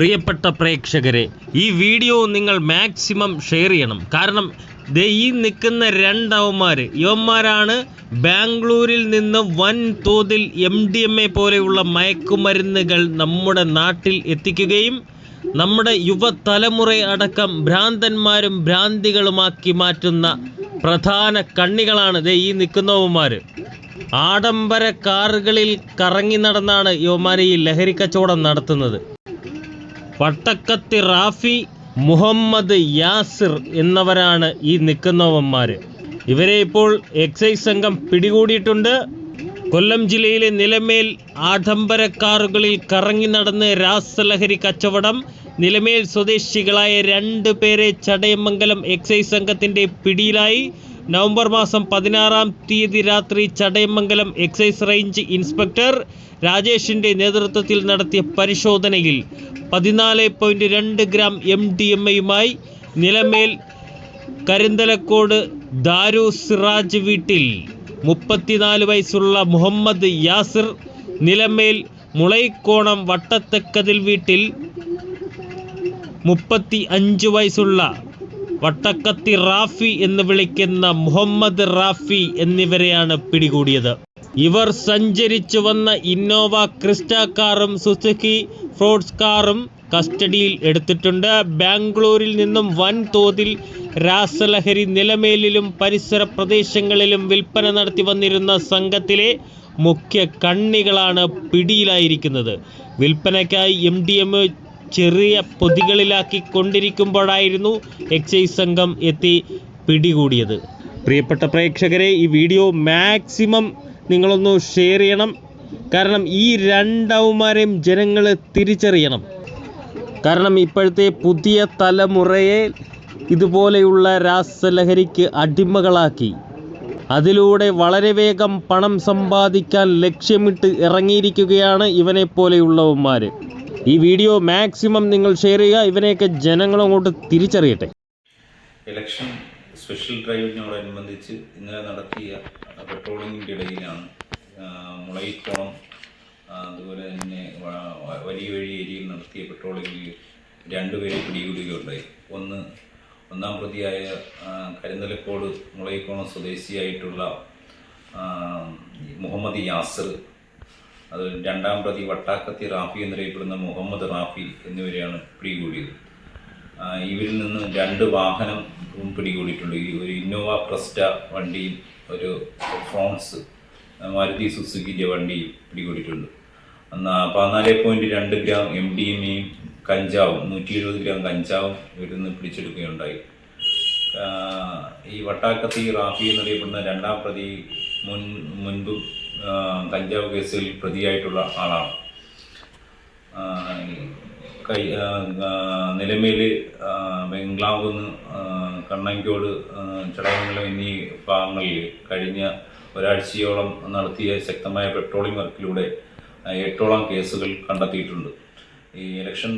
പ്രിയപ്പെട്ട പ്രേക്ഷകരെ ഈ വീഡിയോ നിങ്ങൾ മാക്സിമം ഷെയർ ചെയ്യണം. കാരണം ദേ ഈ നിൽക്കുന്ന രണ്ടവന്മാർ ഇവന്മാരാണ് ബാംഗ്ലൂരിൽ നിന്ന് വൻ തോതിൽ എം ഡി എം എ പോലെയുള്ള മയക്കുമരുന്നുകൾ നമ്മുടെ നാട്ടിൽ എത്തിക്കുകയും നമ്മുടെ യുവതലമുറ അടക്കം ഭ്രാന്തന്മാരും ഭ്രാന്തികളുമാക്കി മാറ്റുന്ന പ്രധാന കണ്ണികളാണ് ദേ ഈ നിൽക്കുന്നവന്മാർ ആഡംബര കാറുകളിൽ കറങ്ങി നടന്നാണ് യുവമാരെ ഈ ലഹരി കച്ചവടം നടത്തുന്നത്. പട്ടക്കത്തി റാഫി മുഹമ്മദ് യാസിർ എന്നവരാണ് ഈ നിൽക്കുന്നവന്മാർ ഇവരെ ഇപ്പോൾ എക്സൈസ് സംഘം പിടികൂടിയിട്ടുണ്ട്. കൊല്ലം ജില്ലയിലെ നിലമേൽ ആഡംബര കാറുകളിൽ കറങ്ങി നടന്ന് രാസലഹരി കച്ചവടം നിലമേൽ സ്വദേശികളായ രണ്ട് പേരെ ചടയമംഗലം എക്സൈസ് സംഘത്തിന്റെ പിടിയിലായി. നവംബർ മാസം പതിനാറാം തീയതി രാത്രി ചടയമംഗലം എക്സൈസ് റേഞ്ച് ഇൻസ്പെക്ടർ രാജേഷിന്റെ നേതൃത്വത്തിൽ നടത്തിയ പരിശോധനയിൽ പതിനാല് പോയിന്റ് രണ്ട് ഗ്രാം എം ഡി എം എയുമായി നിലമേൽ കരിന്തലക്കോട് ദാരു സിറാജ് വീട്ടിൽ മുപ്പത്തിനാല് വയസ്സുള്ള മുഹമ്മദ് യാസിർ നിലമേൽ മുളൈക്കോണം വട്ടത്തക്കതിൽ വീട്ടിൽ മുപ്പത്തി അഞ്ച് വയസ്സുള്ള വട്ടക്കത്തി റാഫി എന്ന് വിളിക്കുന്ന മുഹമ്മദ് റാഫി എന്നിവരെയാണ് പിടികൂടിയത്. ഇവർ സഞ്ചരിച്ചു വന്ന ഇന്നോവ ക്രിസ്റ്റ കാറും സുസുക്കി ഫ്രോഡ്സ് കാറും കസ്റ്റഡിയിൽ എടുത്തിട്ടുണ്ട്. ബാംഗ്ലൂരിൽ നിന്നും വൻതോതിൽ രാസലഹരി നിലമേലിലും പരിസര പ്രദേശങ്ങളിലും വിൽപ്പന നടത്തി വന്നിരുന്ന സംഘത്തിലെ മുഖ്യ കണ്ണികളാണ് പിടിയിലായിരിക്കുന്നത്. വിൽപ്പനയ്ക്കായി എം ഡി എം ചെറിയ പൊതികളിലാക്കി കൊണ്ടിരിക്കുമ്പോഴായിരുന്നു എക്സൈസ് സംഘം എത്തി പിടികൂടിയത്. പ്രിയപ്പെട്ട പ്രേക്ഷകരെ ഈ വീഡിയോ മാക്സിമം നിങ്ങളൊന്ന് ഷെയർ ചെയ്യണം. കാരണം ഈ രണ്ടവന്മാരെയും ജനങ്ങൾ തിരിച്ചറിയണം. കാരണം ഇപ്പോഴത്തെ പുതിയ തലമുറയെ ഇതുപോലെയുള്ള രാസലഹരിക്ക് അടിമകളാക്കി. അതിലൂടെ വളരെ വേഗം പണം സമ്പാദിക്കാൻ ലക്ഷ്യമിട്ട് ഇറങ്ങിയിരിക്കുകയാണ് ഇവനെ പോലെയുള്ളവന്മാർ ഈ വീഡിയോ മാക്സിമം നിങ്ങൾ ഷെയർ ചെയ്യുക. ഇവനെയൊക്കെ ജനങ്ങൾ അങ്ങോട്ട് തിരിച്ചറിയട്ടെ. ഇലക്ഷൻ സ്പെഷ്യൽ ഡ്രൈവിനോടനുബന്ധിച്ച് ഇന്നലെ നടത്തിയ പെട്രോളിങ്ങിന്റെ ഇടയിലാണ് മുളയിക്കോളം അതുപോലെ തന്നെ വലിയ വഴി ഏരിയയിൽ നടത്തിയ പെട്രോളിങ്ങിൽ രണ്ടുപേരെ പിടികൂടുകയുണ്ടായി. ഒന്ന് ഒന്നാം പ്രതിയായ കരിന്തലക്കോട് മുളയിക്കോണം സ്വദേശിയായിട്ടുള്ള മുഹമ്മദ് യാസിർ അത് രണ്ടാം പ്രതി വട്ടാക്കത്തി റാഫി എന്നറിയപ്പെടുന്ന മുഹമ്മദ് റാഫി എന്നിവരെയാണ് പിടികൂടിയത്. ഇവരിൽ നിന്ന് രണ്ട് വാഹനം പിടികൂടിയിട്ടുണ്ട്. ഒരു ഇന്നോവ പ്രസ്റ്റ വണ്ടിയും ഒരു ഫ്രോൺസ് മാരുതി സുസുക്കിന്റെ വണ്ടിയും പിടികൂടിയിട്ടുണ്ട്. പതിനാല് പോയിന്റ് രണ്ട് ഗ്രാം എം ഡി എം എയും കഞ്ചാവും നൂറ്റി എഴുപത് ഗ്രാം കഞ്ചാവും ഇവരിൽ നിന്ന് പിടിച്ചെടുക്കുകയുണ്ടായി. ഈ വട്ടാക്കത്തി റാഫി എന്നറിയപ്പെടുന്ന രണ്ടാം പ്രതി മുൻ മുൻപ് കഞ്ചാവ് കേസുകളിൽ പ്രതിയായിട്ടുള്ള ആളാണ്. കൈ നിലമേൽ ബംഗ്ലാവുന്ന് കണ്ണങ്കോട് ചടങ്ങുകളും എന്നീ ഭാഗങ്ങളിൽ കഴിഞ്ഞ ഒരാഴ്ചയോളം നടത്തിയ ശക്തമായ പെട്രോളിംഗ് വർക്കിലൂടെ എട്ടോളം കേസുകൾ കണ്ടെത്തിയിട്ടുണ്ട്. ഈ ഇലക്ഷൻ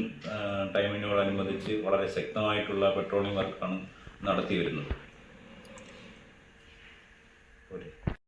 ടൈമിനോടനുബന്ധിച്ച് വളരെ ശക്തമായിട്ടുള്ള പെട്രോളിംഗ് വർക്കാണ് നടത്തി വരുന്നത്